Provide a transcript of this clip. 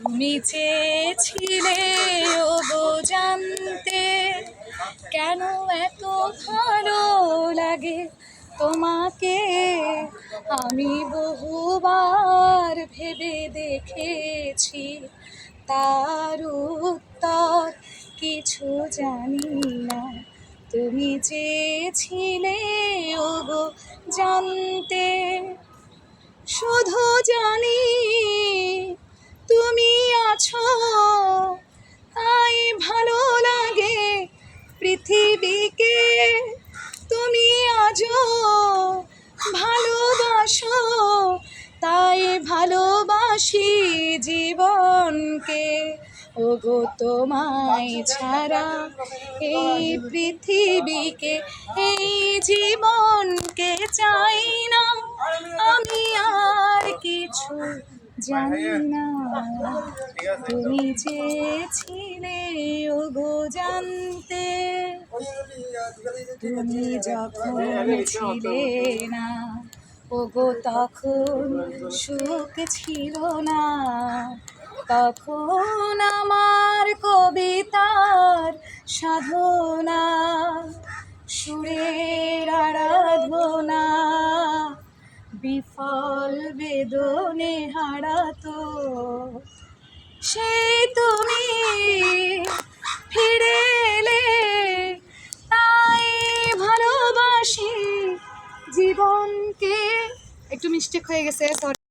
তুমি চেয়েছিলে গো জানতে। কেন এত ভালো লাগে তোমাকে? আমি বহুবার ভেবে দেখেছি, তার উত্তর কিছু জানি না। তুমি চেয়েছিলে ও গো জানতে। পৃথিবীকে তুমি আজও ভালোবাসো তাই ভালোবাসি জীবনকে। ওগো তোমায় ছাড়া এই পৃথিবীকে এই জীবনকে চাই না। আমি আর কিছু জানি না। তুমি চেয়েছিলে ওগো জানতে। তুমি যখন ছিলে না ওগো, তখন সুখ ছিল না। তখন আমার কবিতার সাধনা, সুরের আরাধনা, বিফল বেদনে হারাতো। সেই জীবনকে একটু মিস্টেক হয়ে গেছে sorry।